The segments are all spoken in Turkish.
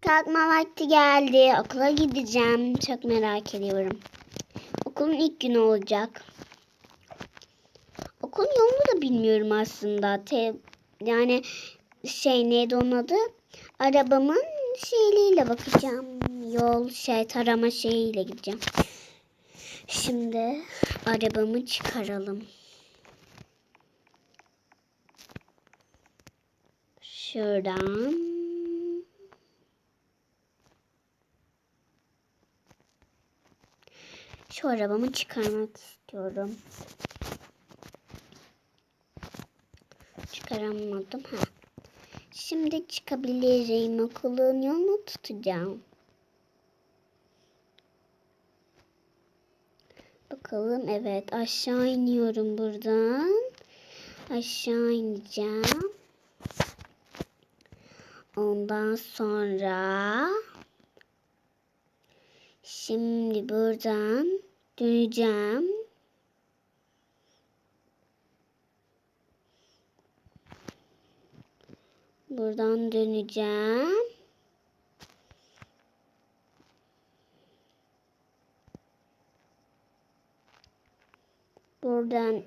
Kalkma vakti geldi. Okula gideceğim. Çok merak ediyorum. Okulun ilk günü olacak. Okulun yolunu da bilmiyorum aslında. Te, yani şey neydi onun adı? Arabamın şeyliğiyle bakacağım. Yol şey tarama şeyiyle gideceğim. Şimdi arabamı çıkaralım. Şuradan. Şu arabamı çıkarmak istiyorum. Çıkaramadım. Ha. Şimdi çıkabilirim. Okulun yolunu tutacağım. Bakalım. Evet. Aşağı iniyorum buradan. Aşağı ineceğim. Ondan sonra şimdi buradan döneceğim. Buradan döneceğim. Buradan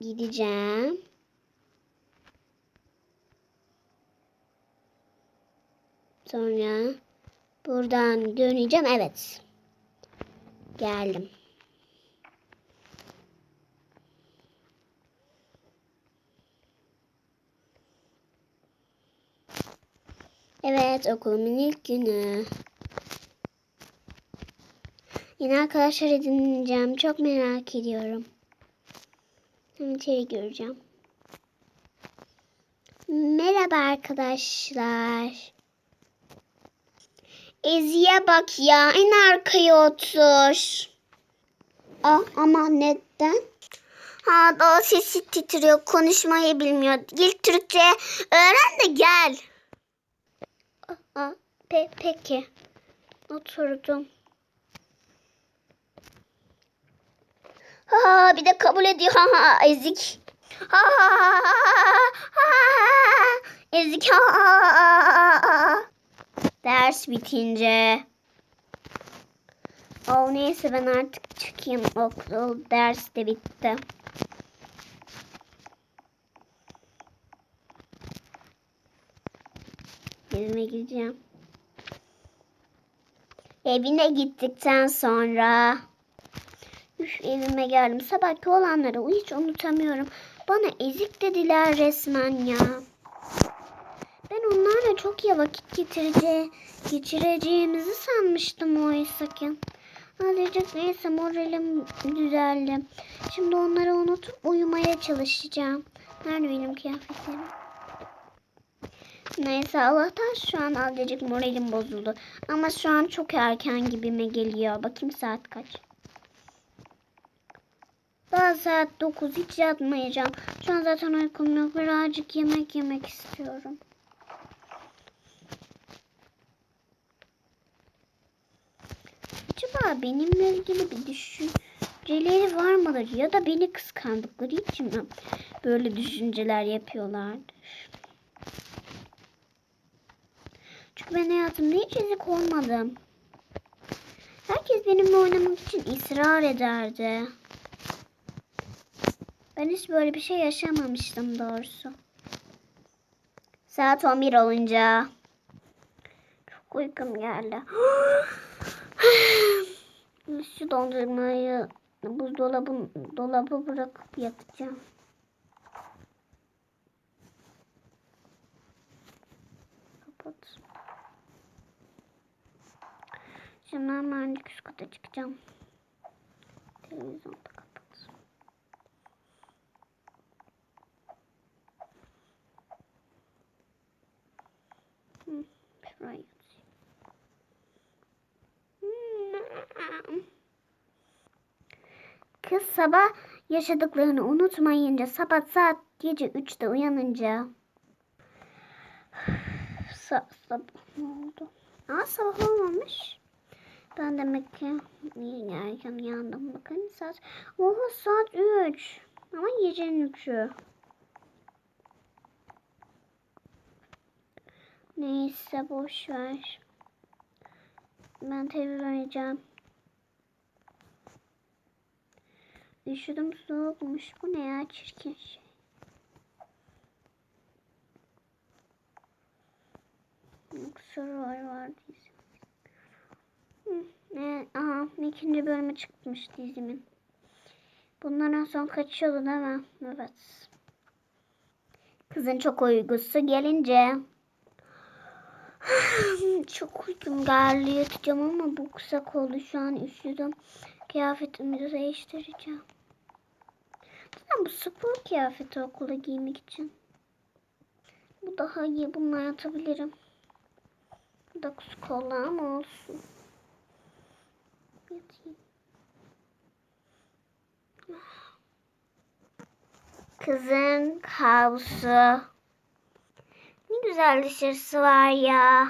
gideceğim. Sonra buradan döneceğim. Evet. Geldim. Evet okulumun ilk günü. Yine arkadaşlar edineceğim. Çok merak ediyorum. Hem içeri göreceğim. Merhaba arkadaşlar. Ezi'ye bak ya. En arkaya otur. Aa, ama neden? Ha daha sesi titriyor. Konuşmayı bilmiyor. Gel Türkçe öğren de gel. Aa, pe peki. Oturdum. Ha bir de kabul ediyor. Ha ha ezik. Ha ha ha ha ha ezik. Ha ha ha ha. Ders bitince. Oh neyse ben artık çıkayım. Okul ders de bitti. Evime gideceğim. Evine gittikten sonra Üf, evime geldim. Sabahki olanları hiç unutamıyorum. Bana ezik dediler resmen ya. Ben onlarla çok iyi vakit getirece geçireceğimizi sanmıştım oysa ki. Azıcık neyse moralim düzeldi. Şimdi onları unutup uyumaya çalışacağım. Nerede benim kıyafetlerim? Neyse Allah'tan şu an azıcık moralim bozuldu. Ama şu an çok erken gibime geliyor. Bakayım saat kaç. Daha saat 9 hiç yatmayacağım. Şu an zaten uykum yok. Birazcık yemek yemek istiyorum. Acaba benimle ilgili bir düşünceleri var mıdır? Ya da beni kıskandıkları için mi böyle düşünceler yapıyorlardır? Çünkü ben hayatımda hiç ezik olmadım. Herkes benimle oynamak için ısrar ederdi. Ben hiç böyle bir şey yaşamamıştım doğrusu. Saat 11 olunca çok uykum geldi. Şu dondurmayı buzdolabı dolabı bırakıp yatacağım. Hemen üst kata çıkacağım. Televizyonu da yatayım. Hmm. Kız sabah yaşadıklarını unutmayınca sabah saat gece 3'te uyanınca Sa sabah ne oldu? Aa sabah olmamış. Ben demek ki iyi erken uyandım. Bakın saat. Oha saat 3. Ama gecenin 3'ü. Neyse boş ver. Ben televizyon oynayacağım. Üşüdüm soğukmuş. Bu ne ya çirkin şey. Survivor var dizim. İkinci bölümü çıkmış dizimin. Bunlardan son kaçıyordu değil mi? Evet. Kızın çok uykusu gelince çok uykum geldi yatacağım ama bu kısa oldu şu an üşüdüm. Kıyafetimi de değiştireceğim. Zaten bu spor kıyafeti okula giymek için. Bu daha iyi. Bununla yatabilirim. Dokuz kollu ama olsun. Yatayım. Kızın kabusu. Ne güzel dışarısı var ya.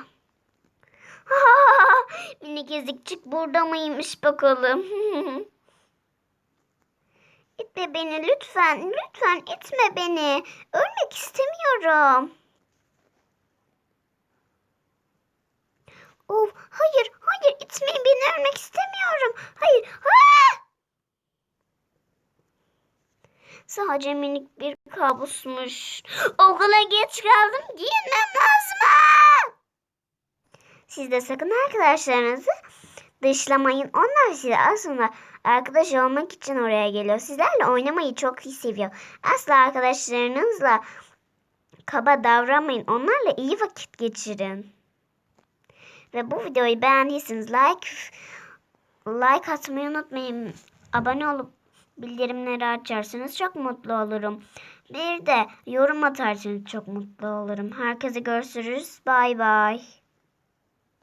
Minik ezikçik burada mıymış bakalım. itme beni lütfen. Lütfen itme beni. Ölmek istemiyorum. Of hayır hayır itmeyin beni ölmek istemiyorum. Hayır. Ha! Sadece minik bir kabusmuş. Okula geç kaldım. Giyinmem lazım. Aa! Siz de sakın arkadaşlarınızı dışlamayın. Onlar size aslında arkadaş olmak için oraya geliyor. Sizlerle oynamayı çok iyi seviyor. Asla arkadaşlarınızla kaba davranmayın. Onlarla iyi vakit geçirin. Ve bu videoyu beğendiyseniz like like atmayı unutmayın. Abone olup bildirimleri açarsanız çok mutlu olurum. Bir de yorum atarsanız çok mutlu olurum. Herkese görüşürüz. Bay bay.